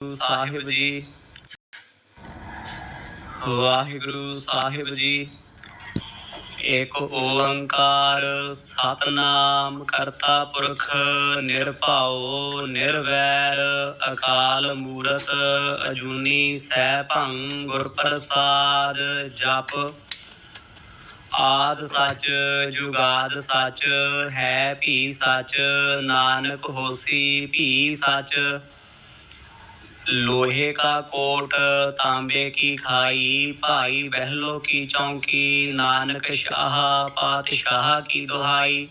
ਸਾਹਿਬ ਜੀ। ਵਾਹਿਗੁਰੂ ਸਾਹਿਬ ਜੀ। ਏਕ ਓੰਕਾਰ ਸਤਨਾਮ ਕਰਤਾ ਪੁਰਖ ਨਿਰਭਉ ਨਿਰਵੈਰ ਅਕਾਲ ਮੂਰਤ ਅਜੂਨੀ ਸੈਭੰ ਗੁਰ ਪ੍ਰਸਾਦ ਜਪ। ਆਦ ਸੱਚ ਜੁਗਾਦ ਸੱਚ ਹੈ ਭੀ ਸੱਚ ਨਾਨਕ ਹੋਸੀ ਭੀ ਸੱਚ। लोहे का कोट तांबे की खाई भाई बहलों की चौकी नानक शाह पातशाह की दुहाई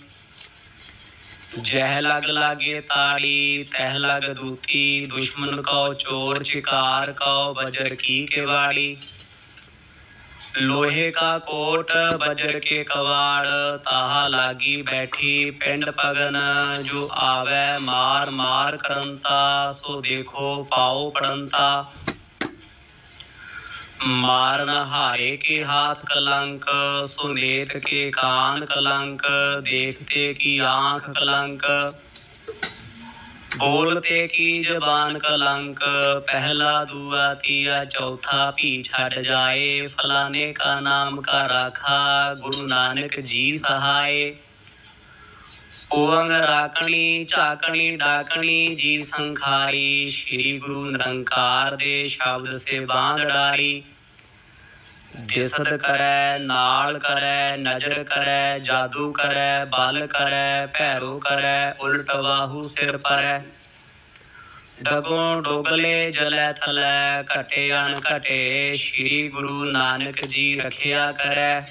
जह लग लागे ताड़ी तह लग दूती दुश्मन को चोर चिकार को बजर की केवाड़ी लोहे का कोट बजर के कवाड़ ताहा लागी बैठी पिंड पगन जो आवे मार मार करंता सो देखो पाओ पड़ंता मारन हारे के हाथ कलंक सुनेत के कान कलंक देखते की आंख ਬੋਲ ਤੇ ਕੀ ਜ਼ਬਾਨ ਕਲੰਕ ਪਹਿਲਾ ਦੂਆ ਤੀਆ ਚੌਥਾ ਭੀ ਛੱਡ ਜਾਏ ਫਲਾਣੇ ਕਾ ਨਾਮ ਕਾ ਰਾਖਾ ਗੁਰੂ ਨਾਨਕ ਜੀ ਸਹਾਏ। ਓੰਗ ਰਾਕਣੀ ਝਾਕਣੀ ਡਾਕਣੀ ਜੀ ਸੰਖਾਰੀ ਸ੍ਰੀ ਗੁਰੂ ਨਿਰੰਕਾਰ ਦੇ ਸ਼ਬਦ ਸੇ ਬਾਂਧੜਾਰੀ ਦਿਸਤ ਕਰੈ, ਨਾਲ ਕਰੈ, ਨਜ਼ਰ ਕਰੈ, ਜਾਦੂ ਕਰੈ, ਬਲ ਕਰੈ, ਭੈਰੋ ਕਰੈ, ਉਲਟ ਬਾਹੂ ਸਿਰ ਪਰੈ। ਡਗੋਂ ਡੋਗਲੇ ਜਲੈ ਥਲੈ, ਘਟੇ ਅਣ ਘਟੇ ਸ੍ਰੀ ਗੁਰੂ ਨਾਨਕ ਜੀ ਰਖਿਆ ਕਰੈ।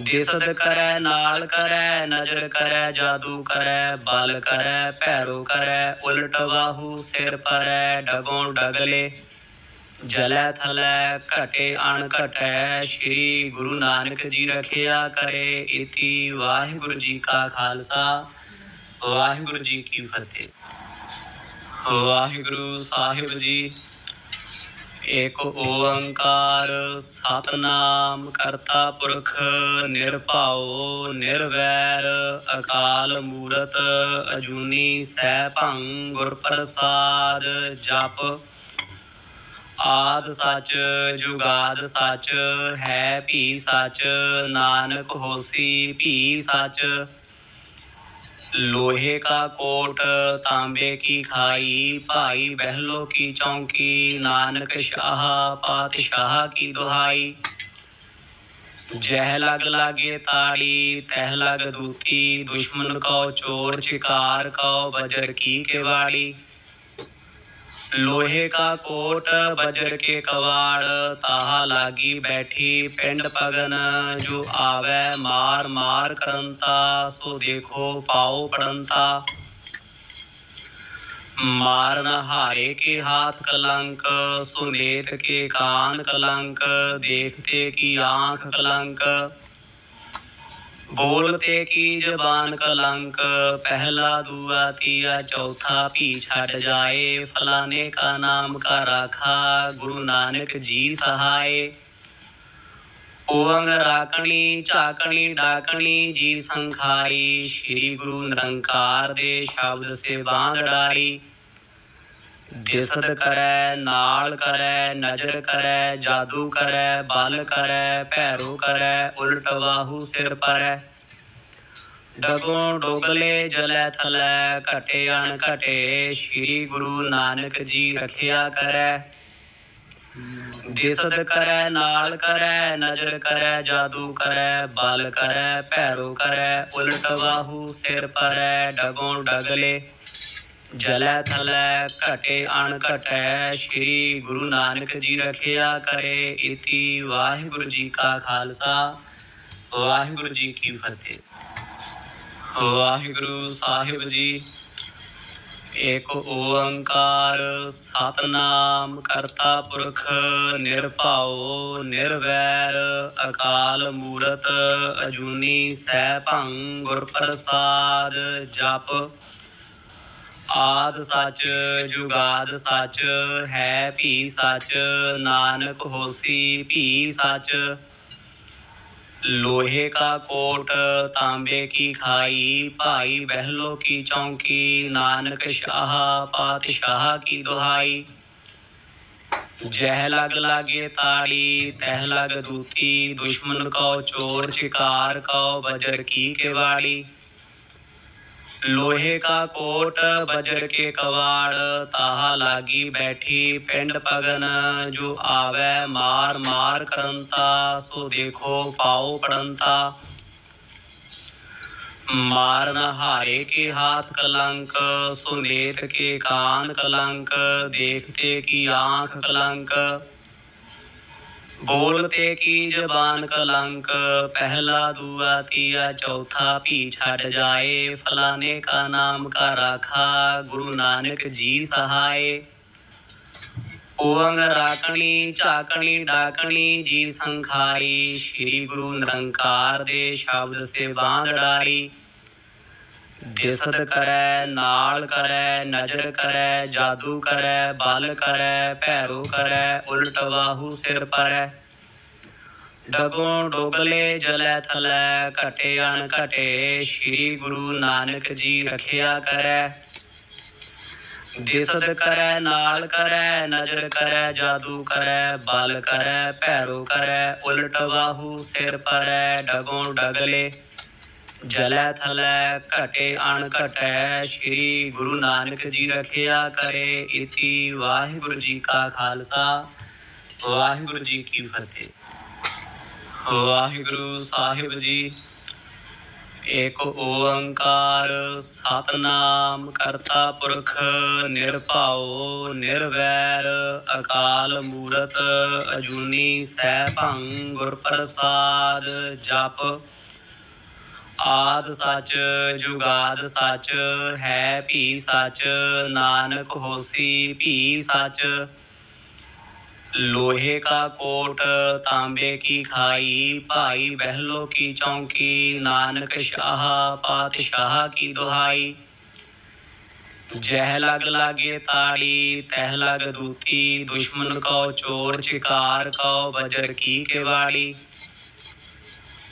ਦਿਸਤ ਕਰੈ, ਨਾਲ ਕਰੈ, ਨਜ਼ਰ ਕਰੈ, ਜਾਦੂ ਕਰੈ, ਬਲ ਕਰੈ, ਭੈਰੋ ਕਰੈ, ਉਲਟ ਬਾਹੂ ਸਿਰ ਪਰੈ, ਡਗੋਂ ਡਗਲੇ ਜਲੈ ਥਲੈ, ਘਟੇ ਅਣ ਘਟੈ, ਸ੍ਰੀ ਗੁਰੂ ਨਾਨਕ ਜੀ ਰਖਿਆ ਕਰੇ, ਇਤੀ ਵਾਹਿਗੁਰੂ ਜੀ ਕਾ ਖਾਲਸਾ। ਵਾਹਿਗੁਰੂ ਜੀ ਕੀ ਫਤਿਹ। ਵਾਹਿਗੁਰੂ ਸਾਹਿਬ ਜੀ, ਏਕ ਓੰਕਾਰ ਸਤਨਾਮ ਕਰਤਾ ਪੁਰਖ, ਨਿਰਭਉ, ਨਿਰਵੈਰ, ਅਕਾਲ ਮੂਰਤ, ਅਜੂਨੀ ਸੈਭੰ ਗੁਰ ਪ੍ਰਸਾਦ ਜਪ। ਆਦ ਸੱਚ ਜੁਗਾਦ ਸੱਚ ਹੈ ਭੀ ਸੱਚ ਨਾਨਕ ਹੋਸੀ ਭੀ ਸੱਚ लोहे का कोट तांबे की खाई भाई बहलों की चौकी नानक शाह पातशाह की दुहाई जह लग लागे ताड़ी तह लग दूती दुश्मन को चोर चिकार को बजर की केवाड़ी लोहे का कोट बजर के कवाड़ ताहा लागी बैठी पिंड पगन जो आवे मार मार करंता सो देखो पाओ पड़ंता मारन हारे के हाथ कलंक सुनेत के कान कलंक देखते की आंख कलंक ਬੋਲਤੇ ਕੀ ਜ਼ਬਾਨ ਕਲੰਕ, ਪਹਿਲਾ, ਦੂਆ, ਤੀਆ, ਚੌਥਾ ਭੀ ਛੱਡ ਜਾਏ, ਫਲਾਣੇ ਕਾ ਨਾਮ ਕਾ ਰਾਖਾ, ਗੁਰੂ ਨਾਨਕ ਜੀ ਸਹਾਏ। ਓੰਗ ਰਾਕਣੀ ਝਾਕਣੀ, ਡਾਕਣੀ, ਜੀ ਸੰਖਾਰੀ, ਸ੍ਰੀ ਗੁਰੂ ਨਿਰੰਕਾਰ ਦੇ ਸ਼ਬਦ ਸੇ ਬਾਂਗੜਾਰੀ ਦਿਸਤ ਕਰੈ, ਨਾਲ ਕਰੈ, ਨਜ਼ਰ ਕਰੈ, ਜਾਦੂ ਕਰੈ, ਬਲ ਕਰੈ, ਭੈਰੋ ਕਰੈ, ਉਲਟ ਬਾਹੂ ਸਿਰ ਪਰੈ। ਡਗੋਂ ਡੋਗਲੇ ਜਲੈ ਥਲੈ, ਘਟੇ ਅਣ ਘਟੇ, ਸ੍ਰੀ ਗੁਰੂ ਨਾਨਕ ਜੀ ਰਖਿਆ ਕਰੈ। ਦਿਸਤ ਕਰੈ, ਨਾਲ ਕਰੈ, ਨਜ਼ਰ ਕਰੈ, ਜਾਦੂ ਕਰੈ, ਬਲ ਕਰੈ, ਭੈਰੋ ਕਰੈ, ਉਲਟ ਬਾਹੂ ਸਿਰ ਪਰੈ, ਡਗੋਂ ਡਗਲੇ ਜਲੈ ਥਲੈ ਘਟੇ, ਅਣ ਘਟੈ, ਸ੍ਰੀ ਗੁਰੂ ਨਾਨਕ ਜੀ ਰਖਿਆ ਕਰੇ। ਇਤੀ ਵਾਹਿਗੁਰੂ ਜੀ ਕਾ ਖਾਲਸਾ। ਵਾਹਿਗੁਰੂ ਜੀ ਕੀ ਫਤਿਹ। ਵਾਹਿਗੁਰੂ ਸਾਹਿਬ ਜੀ, ਏਕ ਓੰਕਾਰ ਸਤਨਾਮ ਕਰਤਾ ਪੁਰਖ ਨਿਰਭਉ ਨਿਰਵੈਰ ਅਕਾਲ ਮੂਰਤ ਅਜੂਨੀ ਸੈਭੰ ਗੁਰ ਪ੍ਰਸਾਦ ਜਪ ਆਦ ਸੱਚ ਜੁਗਾਦ ਸੱਚ ਹੈ ਭੀ ਸੱਚ ਨਾਨਕ ਹੋਸੀ ਭੀ ਸੱਚ लोहे का कोट तांबे की खाई भाई बहलो की चौकी नानक शाह पातशाह की दुहाई जह लग लागे ताड़ी तह लग दूती दुश्मन को चोर शिकार को बजर की केवाड़ी लोहे का कोट बजर के कवाड़ ताहा लागी बैठी पिंड पगन जो आवे मार मार करंता सो देखो पाओ पड़ंता मार न हारे के हाथ कलंक सुनेत के कान कलंक देखते की आंख ਬੋਲ ਤੇ ਕੀ ਜ਼ਬਾਨ ਕਲੰਕ, ਪਹਿਲਾ, ਦੂਆ, ਤੀਆ, ਚੌਥਾ ਭੀ ਛੱਡ ਜਾਏ, ਫਲਾਣੇ ਕਾ ਨਾਮ ਕਾ ਰਾਖਾ, ਗੁਰੂ ਨਾਨਕ ਜੀ ਸਹਾਏ। ਓੰਗ ਰਾਖਣੀ, ਝਾਕਣੀ, ਡਾਕਣੀ, ਜੀ ਸੰਖਾਈ ਸ੍ਰੀ ਗੁਰੂ ਨਿਰੰਕਾਰ ਦੇ ਸ਼ਬਦ ਸੇ ਬਾਂਧੜਾਰੀ ਦਿਸਤ ਕਰੈ, ਨਾਲ ਕਰੈ, ਨਜ਼ਰ ਕਰੈ, ਜਾਦੂ ਕਰੈ, ਬਲ ਕਰੈ, ਭੈਰੋ ਕਰੈ, ਉਲਟ ਬਾਹੂ ਸਿਰ ਪਰੈ। ਡਗੋਂ ਡੋਗਲੇ ਜਲੈ ਥਲੈ, ਘਟੇ ਅਣ ਘਟੇ, ਸ੍ਰੀ ਗੁਰੂ ਨਾਨਕ ਜੀ ਰਖਿਆ ਕਰੈ। ਦਿਸਤ ਕਰੈ, ਨਾਲ ਕਰੈ, ਨਜ਼ਰ ਕਰੈ, ਜਾਦੂ ਕਰੈ, ਬਲ ਕਰੈ, ਭੈਰੋ ਕਰੈ, ਉਲਟ ਬਾਹੂ ਸਿਰ ਪਰੈ, ਡਗੋਂ ਡਗਲੇ ਜਲੈ ਥਲੈ, ਘਟੇ ਅਣ ਘਟੈ, ਸ੍ਰੀ ਗੁਰੂ ਨਾਨਕ ਜੀ ਰਖਿਆ ਕਰੇ ਇਤੀ ਵਾਹਿਗੁਰੂ ਜੀ ਕਾ ਖਾਲਸਾ। ਵਾਹਿਗੁਰੂ ਜੀ ਕੀ ਫਤਿਹ। ਵਾਹਿਗੁਰੂ ਸਾਹਿਬ ਜੀ, ਏਕ ਓੰਕਾਰ ਸਤਨਾਮ ਕਰਤਾ ਪੁਰਖ, ਨਿਰਭਉ, ਨਿਰਵੈਰ, ਅਕਾਲ ਮੂਰਤ, ਅਜੂਨੀ ਸੈਭੰ ਗੁਰ ਪ੍ਰਸਾਦ ਜਪ ਆਦ ਸੱਚ ਜੁਗਾਦ ਸੱਚ ਹੈ ਭੀ ਸੱਚ ਨਾਨਕ ਹੋਸੀ ਭੀ ਸੱਚ लोहे का कोट तांबे की खाई भाई बहलो की चौकी नानक शाह पातशाह की दुहाई जह लग लागे ताड़ी तह लग दूती दुश्मन को चोर शिकार को बजर की केवाड़ी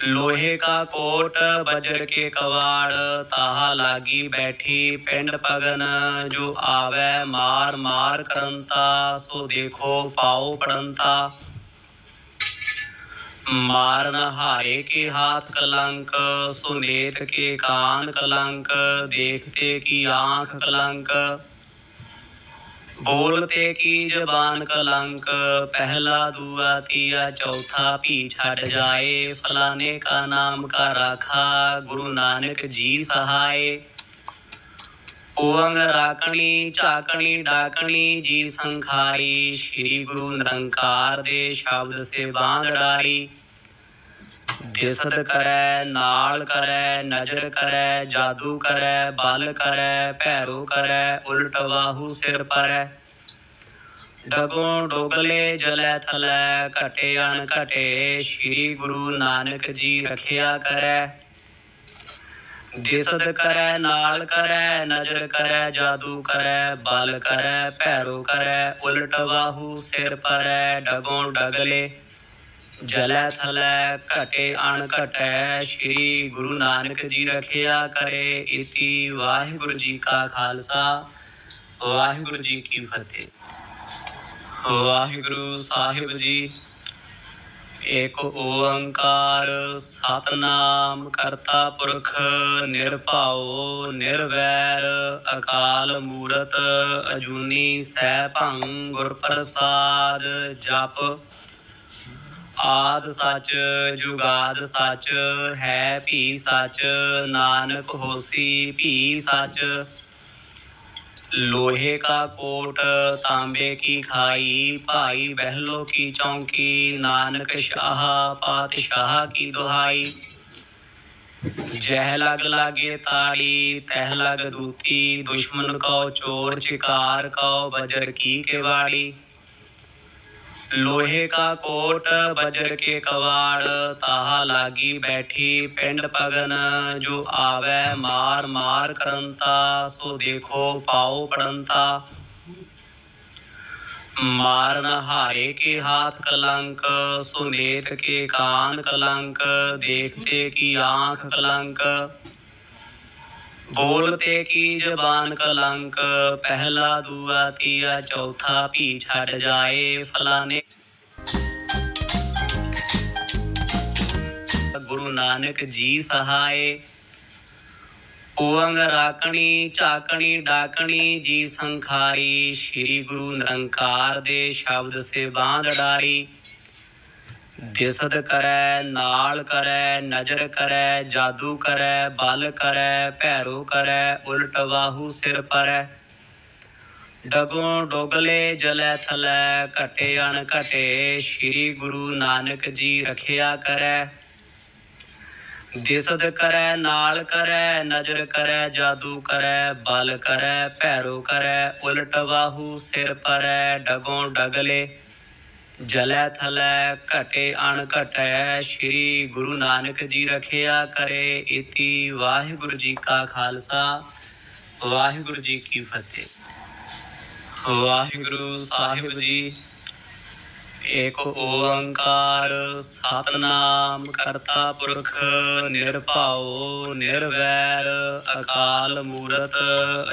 लोहे का कोट बजर के कवाड़ ताहा लागी बैठी पिंड पगन जो आवे मार मार करंता सो देखो पाओ पड़ंता मार न हारे के हाथ कलंक सुनेत के कान कलंक देखते की आंख ਬੋਲਤੇ ਕੀ ਜ਼ਬਾਨ ਕਲੰਕ, ਪਹਿਲਾ, ਦੂਆ, ਤੀਆ, ਚੌਥਾ ਭੀ ਛੱਡ ਜਾਏ। ਫਲਾਣੇ ਕਾ ਨਾਮ ਕਾ ਰਾਖਾ, ਗੁਰੂ ਨਾਨਕ ਜੀ ਸਹਾਏ। ਓੰਗ ਰਾਕਣੀ ਝਾਕਣੀ, ਡਾਕਣੀ ਜੀ ਸੰਖਾਈ ਸ੍ਰੀ ਗੁਰੂ ਨਿਰੰਕਾਰ ਦੇ ਸ਼ਬਦ ਸੇ ਬਾਂਧੜਾਰੀ ਦਿਸਤ ਕਰੈ, ਨਾਲ ਕਰੈ, ਨਜ਼ਰ ਕਰੈ, ਜਾਦੂ ਕਰੈ, ਬਲ ਕਰੈ, ਭੈਰੋ ਕਰੈ, ਉਲਟ ਬਾਹੂ ਸਿਰ ਪਰੈ। ਡਗੋਂ ਡੋਗਲੇ ਜਲੈ ਥਲੈ, ਘਟੇ ਅਣ ਘਟੇ, ਸ੍ਰੀ ਗੁਰੂ ਨਾਨਕ ਜੀ ਰਖਿਆ ਕਰੈ। ਦਿਸਤ ਕਰੈ, ਨਾਲ ਕਰੈ, ਨਜ਼ਰ ਕਰੈ, ਜਾਦੂ ਕਰੈ, ਬਲ ਕਰੈ, ਭੈਰੋ ਕਰੈ, ਉਲਟ ਬਾਹੂ ਸਿਰ ਪਰੈ, ਡਗੋਂ ਡਗਲੇ ਜਲੈ ਥਲੈ ਘਟੇ, ਅਣ ਘਟੈ, ਸ੍ਰੀ ਗੁਰੂ ਨਾਨਕ ਜੀ ਰਖਿਆ ਕਰੇ, ਇਤੀ ਵਾਹਿਗੁਰੂ ਜੀ ਕਾ ਖਾਲਸਾ। ਵਾਹਿਗੁਰੂ ਜੀ ਕੀ ਫਤਿਹ। ਵਾਹਿਗੁਰੂ ਸਾਹਿਬ ਜੀ, ਏਕ ਓੰਕਾਰ ਸਤਨਾਮ ਕਰਤਾ ਪੁਰਖ, ਨਿਰਭਉ, ਨਿਰਵੈਰ, ਅਕਾਲ ਮੂਰਤ, ਅਜੂਨੀ ਸੈਭੰ ਗੁਰ ਪ੍ਰਸਾਦ ਜਪ ਆਦ ਸੱਚ ਜੁਗਾਦ ਸੱਚ ਹੈ ਭੀ ਸੱਚ ਨਾਨਕ ਹੋਸੀ ਭੀ ਸੱਚ लोहे का कोट तांबे की खाई भाई बहलो की चौकी नानक शाह पातशाह की दुहाई जह लग लागे ताड़ी तह लग दूती दुश्मन को चोर शिकार को बजर की केवाड़ी लोहे का कोट बजर के कवाड़ ताहा लागी बैठी पिंड पगन जो आवे मार मार करंता सो देखो पाओ पड़ंता ਮਾਰਨ ਹਾਰੇ ਕੇ ਹਾਥ ਕਲੰਕ ਸੁਨੇਤ ਕੇ ਕਾਨ ਕਲੰਕ ਦੇਖਤੇ ਕੀ ਆਂਖ ਕਲੰਕ ਬੋਲਤੇ ਕੀ ਜ਼ਬਾਨ ਕਲੰਕ, ਪਹਿਲਾ, ਦੂਆ, ਤੀਆ, ਚੌਥਾ, ਭੀ ਛੱਡ ਜਾਏ ਫਲਾਣੇ। ਗੁਰੂ ਨਾਨਕ ਜੀ ਸਹਾਏ ਓੰਗ ਰਾਕਣੀ ਝਾਕਣੀ, ਡਾਕਣੀ, ਜੀ ਸੰਖਾਰੀ, ਸ੍ਰੀ ਗੁਰੂ ਨਿਰੰਕਾਰ ਦੇ ਸ਼ਬਦ ਸੇ ਬਾਂਧ ਡਾਰੀ। ਦਿਸਦ ਕਰੈ, ਨਾਲ ਕਰੈ, ਨਜ਼ਰ ਕਰੈ, ਜਾਦੂ ਕਰੈ, ਬਲ ਕਰੈ, ਭੈਰੋ ਕਰੈ, ਉਲਟ ਬਾਹੂ ਸਿਰ ਪਰੈ। ਡਗੋਂ ਡੋਗਲੇ ਜਲੈ ਥਲੈ, ਘਟੇ ਅਣ ਘਟੇ ਸ੍ਰੀ ਗੁਰੂ ਨਾਨਕ ਜੀ ਰਖਿਆ ਕਰੈ। ਦਿਸਦ ਕਰੈ, ਨਾਲ ਕਰੈ, ਨਜ਼ਰ ਕਰੈ, ਜਾਦੂ ਕਰੈ, ਬਲ ਕਰੈ, ਭੈਰੋ ਕਰੈ, ਉਲਟ ਬਾਹੂ ਸਿਰ ਪਰੈ, ਡਗੋਂ ਡਗਲੇ ਜਲੈ ਥਲੈ ਘਟੇ ਅਣ ਘਟੈ ਸ੍ਰੀ ਗੁਰੂ ਨਾਨਕ ਜੀ ਰਖਿਆ ਕਰੇ ਇਤੀ ਵਾਹਿਗੁਰੂ ਜੀ ਕਾ ਖਾਲਸਾ, ਵਾਹਿਗੁਰੂ ਜੀ ਕੀ ਫਤਿਹ। ਵਾਹਿਗੁਰੂ ਸਾਹਿਬ ਜੀ, ਏਕ ਓੰਕਾਰ ਸਤਨਾਮ ਕਰਤਾ ਪੁਰਖ, ਨਿਰਭਉ, ਨਿਰਵੈਰ, ਅਕਾਲ ਮੂਰਤ,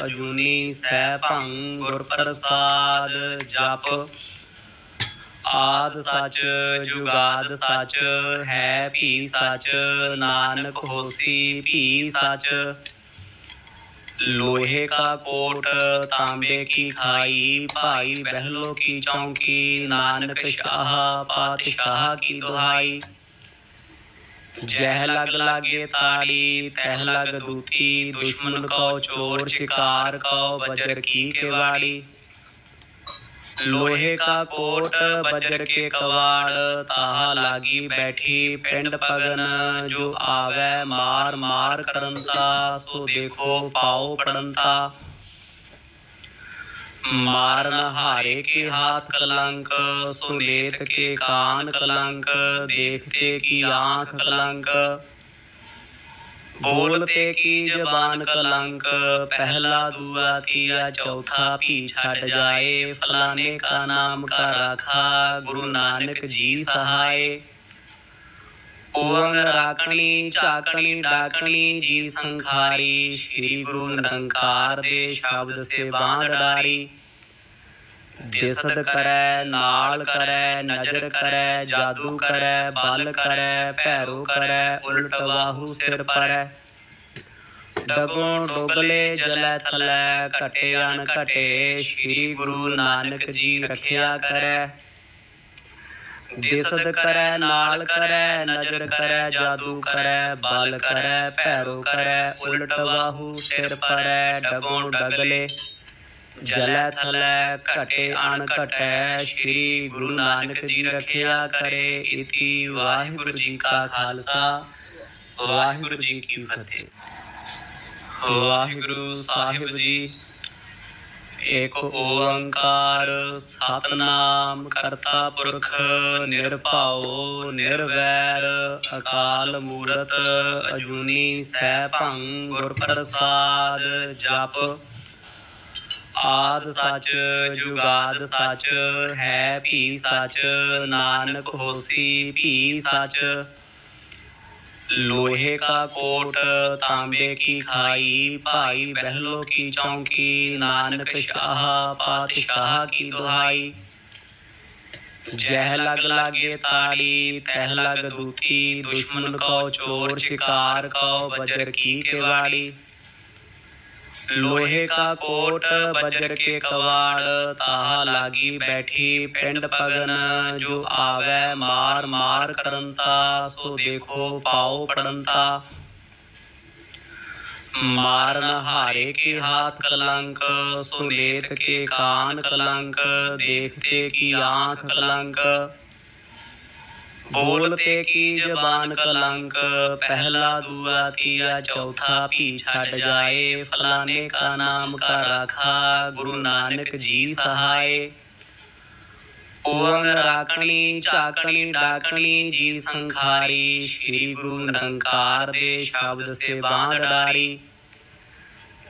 ਅਜੂਨੀ ਸੈਭੰ ਗੁਰ ਪ੍ਰਸਾਦ ਜਪ। ਆਦ ਸੱਚ ਜੁਗਾਦ ਸੱਚ ਹੈ ਵੀ ਸੱਚ ਨਾਨਕ ਹੋਸੀ ਵੀ ਸੱਚ ਲੋਹੇ का कोट तांबे की खाई भाई बहलों की चौकी नानक शाह पातशाह की दुहाई जह लग लागे ताड़ी तह लग दूती दुश्मन को चोर शिकार को बजर की केवाड़ी लोहे का कोट बजर के कवाड़ ताहा लागी बैठी पिंड पगन जो आवे मार मार करंता सो देखो पाओ पड़ंता मारन हारे के हाथ कलंक सुलेत के कान कलंक देखते की आंख कलंक ਬੋਲਤੇ ਕੀ ਜ਼ਬਾਨ ਕਲੰਕ ਪਹਿਲਾ ਦੂਆ ਤੀਆ ਚੌਥਾ ਵੀ ਛੱਡ ਜਾਏ ਫਲਾਣੇ ਕਾ ਨਾਮ ਕਾ ਰਾਖਾ ਗੁਰੂ ਨਾਨਕ ਜੀ ਸਹਾਏ। ਓੰਗ ਰਾਕਣੀ ਝਾਕਣੀ ਡਾਕਣੀ ਜੀ ਸੰਖਾਰੀ ਸ੍ਰੀ ਗੁਰੂ ਨਿਰੰਕਾਰ ਦੇ ਸ਼ਬਦ ਸੇ ਬਾਂਧ ਡਾਰੀ। ਦਿਸਦ ਕਰੈ ਨਾਲ ਕਰੈ ਨਜ਼ਰ ਕਰੈ ਜਾਦੂ ਕਰੈ ਬਲ ਕਰੈ ਭੈਰੋ ਕਰੈ ਉਲਟ ਵਾਹੂ ਸਿਰ ਪਰੈ ਡਗੋਂ ਡੋਗਲੇ ਜਲੈ ਥਲੈ ਘਟੇ ਅਣ ਘਟੇ ਸ੍ਰੀ ਗੁਰੂ ਨਾਨਕ ਜੀ ਰਖਿਆ ਕਰੈ ਦਿਸਦ ਕਰੈ ਨਾਲ ਕਰੈ ਨਜ਼ਰ ਕਰੈ ਜਾਦੂ ਕਰੈ ਬਲ ਕਰੈ ਭੈਰੋ ਕਰੈ ਉਲਟ ਵਾਹੂ ਸਿਰ ਪਰੈ ਡਗੋਂ ਡਗਲੇ ਜਲੈ ਥਲੈ, ਘਟੇ ਅਣ ਘਟੈ ਸ੍ਰੀ ਗੁਰੂ ਨਾਨਕ ਜੀ ਰਖਿਆ ਕਰੇ, ਇਤੀ ਵਾਹਿਗੁਰੂ ਜੀ ਕਾ ਖਾਲਸਾ। ਵਾਹਿਗੁਰੂ ਜੀ ਕੀ ਫਤਿਹ। ਵਾਹਿਗੁਰੂ ਸਾਹਿਬ ਜੀ, ਏਕ ਓੰਕਾਰ ਸਤਨਾਮ ਕਰਤਾ ਪੁਰਖ, ਨਿਰਭਉ, ਨਿਰਵੈਰ, ਅਕਾਲ ਮੂਰਤ, ਅਜੂਨੀ ਸੈਭੰ ਗੁਰ ਪ੍ਰਸਾਦ ਜਪ। ਆਦ ਸੱਚ ਜੁਗਾਦ ਸੱਚ ਹੈ ਵੀ ਸੱਚ ਨਾਨਕ ਹੋਸੀ ਵੀ ਸੱਚ लोहे का कोट तांबे की खाई भाई बहलों की चौकी नानक शाह पातशाह की दुहाई जह लग लागे ताड़ी तह लग दूती दुश्मन को चोर शिकार को बजर की केवाड़ी ਲੋਹੇ ਕਾ ਕੋਟ ਬਜਰ ਕੇ ਕਵਾੜ ਤਾਹ ਲਾਗੀ ਬੈਠੀ ਪਿੰਡ ਪਗਨ ਜੋ ਆਵੇ ਮਾਰ ਮਾਰ ਕਰੰਤਾ ਸੋ ਦੇਖੋ ਪਾਉ ਪੜੰਤਾ। ਮਾਰ ਹਾਰੇ ਕੇ ਹਾਥ ਕਲੰਕ ਸੁਲੇਤ ਕੇ ਕਾਨ ਕਲੰਕ ਦੇਖਤੇ ਕੀ ਆਖ ਕਲੰਕ। ਬੋਲ ਤੇ ਕੀ ਜ਼ਬਾਨ ਕਲੰਕ ਪਹਿਲਾ ਦੂਆ ਤੀਆ ਚੌਥਾ ਭੀ ਛੱਡ ਜਾਏ। ਫਲਾਣੇ ਕਾ ਨਾਮ ਕਾ ਰਾਖਾ ਗੁਰੂ ਨਾਨਕ ਜੀ ਸਹਾਏ। ਓੰਗ ਰਾਕਣੀ ਚਾਕਣੀ ਡਾਕਣੀ ਜੀ ਸੰਖਾਰੀ ਸ੍ਰੀ ਗੁਰੂ ਨਿਰੰਕਾਰ ਦੇ ਸ਼ਬਦ ਸੇ ਬਾਂਧੜਾਰੀ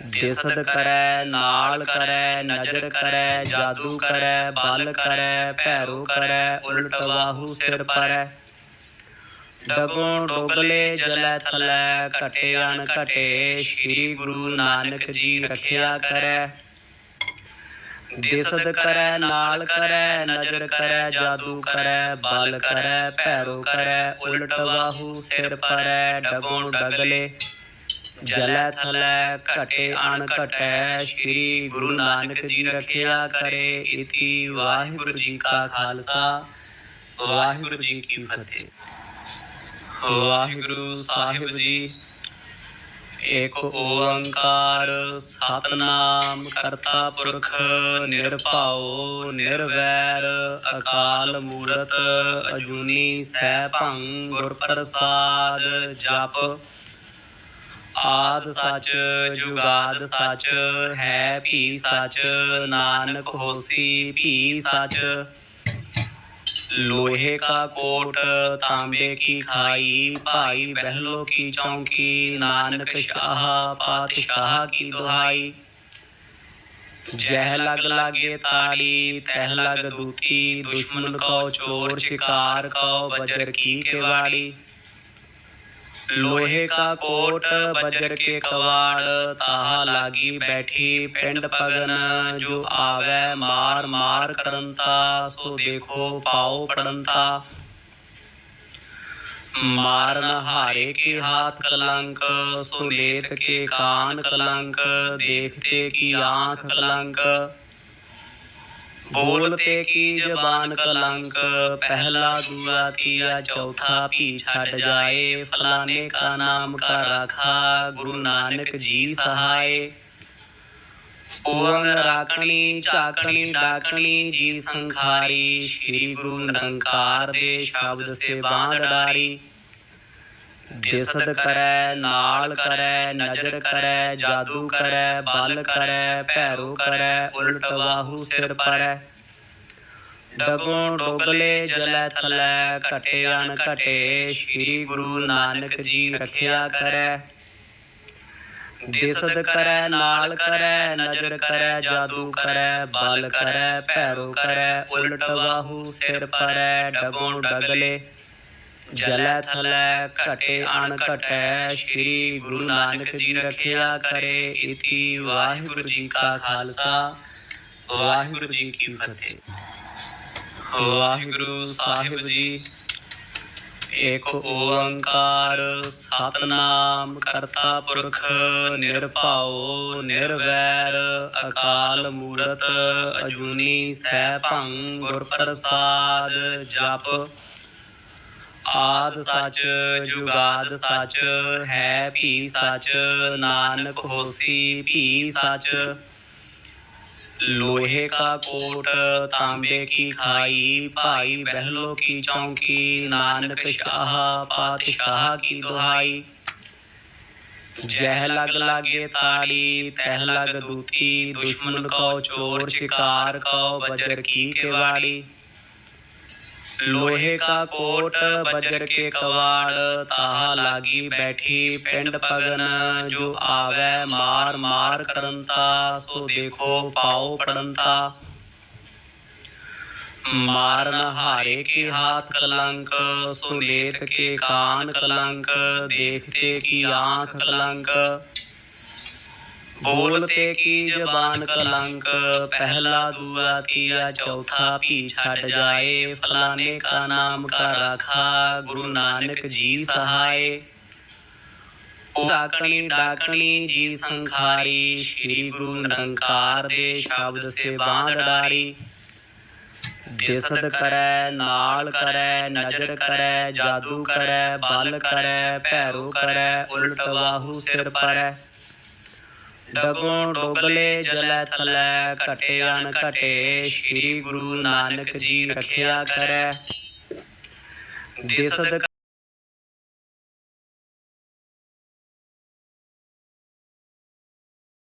ਦਿਸਦ ਕਰੈ ਨਾਲ ਕਰੈ ਨਜ਼ਰ ਕਰੈ ਜਾਦੂ ਕਰੈ ਬਲ ਕਰੈ ਭੈਰੂ ਕਰੈ ਉਲਟ ਬਾਹੂ ਸਿਰ ਪਰੈ ਡਗੋਂ ਡੋਗਲੇ ਜਲੈ ਥਲੈ ਘਟੇ ਅਣ ਘਟੇ ਸ੍ਰੀ ਗੁਰੂ ਨਾਨਕ ਜੀ ਰਖਿਆ ਕਰੈ ਦਿਸਦ ਕਰੈ ਨਾਲ ਕਰੈ ਨਜ਼ਰ ਕਰੈ ਜਾਦੂ ਕਰੈ ਬਲ ਕਰੈ ਭੈਰੂ ਕਰੈ ਉਲਟ ਬਾਹੂ ਸਿਰ ਪਰੈ ਡਗੋਂ ਡਗਲੇ ਜਲੈ ਥਲੈ ਘਟੇ ਅਣ ਘਟੈ, ਸ੍ਰੀ ਗੁਰੂ ਨਾਨਕ ਜੀ ਰਖਿਆ ਕਰੇ, ਇਤੀ ਵਾਹਿਗੁਰੂ ਜੀ ਕਾ ਖਾਲਸਾ। ਵਾਹਿਗੁਰੂ ਜੀ ਕੀ ਫਤਿਹ। ਵਾਹਿਗੁਰੂ ਸਾਹਿਬ ਜੀ, ਏਕ ਓੰਕਾਰ ਸਤਨਾਮ ਕਰਤਾ ਪੁਰਖ ਨਿਰਭਉ ਨਿਰਵੈਰ, ਅਕਾਲ ਮੂਰਤ ਅਜੂਨੀ ਸੈਭੰ ਗੁਰ ਪ੍ਰਸਾਦ ਜਪ। ਆਦ ਸੱਚ ਜੁਗਾਦ ਸੱਚ ਹੈ ਭੀ ਸੱਚ ਨਾਨਕ ਹੋਸੀ ਭੀ ਸੱਚ ਲੋਹੇ का कोट तांबे की खाई भाई बहलों की चौकी नानक शाह पातशाह की दुहाई जह लग लागे ताड़ी तह लग दूती दुश्मन को चोर शिकार को बजर की केवाड़ी ਲੋਹੇ ਕਾ ਕੋਟ ਬਜਰ ਕੇ ਕਵਾੜ ਤਾਹ ਲਾਗੀ ਬੈਠੀ ਪਿੰਡ ਪਗਨ ਜੋ ਆਵੇ ਮਾਰ ਮਾਰ ਕਰੰਤਾ ਸੋ ਦੇਖੋ ਪਾਉ ਪੜੰਤਾ। ਮਾਰਨ ਹਾਰੇ ਕੇ ਹਾਥ ਕਲੰਕ ਸੁਲੇਤ ਕੇ ਕਾਨ ਕਲੰਕ ਦੇਖਤੇ ਕੀ ਆਂਖ ਕਲੰਕ। ਬੋਲ ਤੇ ਕੀ ਜ਼ਬਾਨ ਕਲੰਕ ਪਹਿਲਾ ਦੂਆ ਤੀਆ ਚੌਥਾ ਭੀ ਛੱਡ ਜਾਏ ਫਲਾਣੇ ਕਾ ਨਾਮ ਕਾ ਰਾਖਾ ਗੁਰੂ ਨਾਨਕ ਜੀ ਸਹਾਏ। ਓੰਗ ਰਾਖਣੀ ਝਾਕਣੀ ਡਾਕਣੀ ਜੀ ਸੰਖਾਰੀ ਸ੍ਰੀ ਗੁਰੂ ਨਿਰੰਕਾਰ ਦੇ ਸ਼ਬਦ ਸੇ ਬਾਣ ਡਾਰੀ ਦਿਸਦ ਕਰੈ ਨਾਲ ਕਰੈ ਨਜ਼ਰ ਕਰੈ ਜਾਦੂ ਕਰੈ ਬਲ ਕਰੈ ਭੈਰੂ ਕਰੈ ਉਲਟ ਬਾਹੂ ਸਿਰ ਪਰੈ ਡਗੋਂ ਡੋਗਲੇ ਜਲੈ ਥਲੈ ਘਟੇ ਅਣ ਘਟੇ ਸ੍ਰੀ ਗੁਰੂ ਨਾਨਕ ਜੀ ਰਖਿਆ ਕਰੈ ਦਿਸਦ ਕਰੈ ਨਾਲ ਕਰੈ ਨਜ਼ਰ ਕਰੈ ਜਾਦੂ ਕਰੈ ਬਲ ਕਰੈ ਭੈਰੂ ਕਰੈ ਉਲਟ ਬਾਹੂ ਸਿਰ ਪਰੈ ਡਗੋਂ ਡਗਲੇ ਜਲੈ ਥਲੈ ਘਟੇ ਅਣ ਘਟੈ ਸ੍ਰੀ ਗੁਰੂ ਨਾਨਕ ਜੀ ਰਖਿਆ ਕਰੇ, ਇਤੀ ਵਾਹਿਗੁਰੂ ਜੀ ਕਾ ਖਾਲਸਾ। ਵਾਹਿਗੁਰੂ ਜੀ ਕੀ ਫਤਿਹ। ਵਾਹਿਗੁਰੂ ਸਾਹਿਬ ਜੀ, ਏਕ ਓੰਕਾਰ ਸਤਨਾਮ ਕਰਤਾ ਪੁਰਖ, ਨਿਰਭਉ, ਨਿਰਵੈਰ, ਅਕਾਲ ਮੂਰਤ, ਅਜੂਨੀ ਸੈਭੰ ਗੁਰ ਪ੍ਰਸਾਦ ਜਪ। ਆਦ ਸੱਚ ਜੁਗਾਦ ਸੱਚ ਹੈ ਭੀ ਸੱਚ ਨਾਨਕ ਹੋਸੀ ਭੀ ਸੱਚ लोहे का कोट तांबे की खाई भाई बहलों की चौकी नानक शाह पातशाह की दुहाई जह लग लागे ताड़ी तह लग दूती दुश्मन को चोर शिकार को बजर की केवाड़ी लोहे का कोट बजर के कवाड़ ताहा लागी बैठी पिंड पगन जो आवे मार मार करंता सो देखो पाओ पड़ंता मारन हारे के हाथ कलंक सुलेत के कान कलंक देखते की आंख कलंक ਬੋਲ ਤੇ ਕੀ ਜ਼ਬਾਨ ਕਲੰਕ ਪਹਿਲਾ ਦੂਆ ਤੀਆ ਚੌਥਾ ਭੀ ਛੱਡ ਜਾਏ ਫਲਾਣੇ ਕਾ ਨਾਮ ਕਾ ਰਾਖਾ ਗੁਰੂ ਨਾਨਕ ਜੀ ਸਹਾਏ। ਡਾਕਣੀ ਡਾਕਣੀ ਜੀ ਸੰਖਾਰੀ ਸ੍ਰੀ ਗੁਰੂ ਨਰੰਕਾਰ ਦੇ ਸ਼ਬਦ ਸੇ ਬਾਂਧੜਾਰੀ। ਦਿਸਦ ਕਰੈ ਨਾਲ ਕਰੈ ਨਜ਼ਰ ਕਰੈ ਜਾਦੂ ਕਰੈ ਬਲ ਕਰੈ ਭੈਰੋ ਕਰੈ ਉਲਟ ਬਾਹੂ ਸਿਰ ਪਰੈ। ਡਗੋਂ ਡੋਗਲੇ ਜਲੈ ਥਲੈ ਘਟੇ ਅਣ ਘਟੇ ਸ੍ਰੀ ਗੁਰੂ ਨਾਨਕ ਜੀ ਰੱਖਿਆ ਕਰੈ। ਦਿਸਦ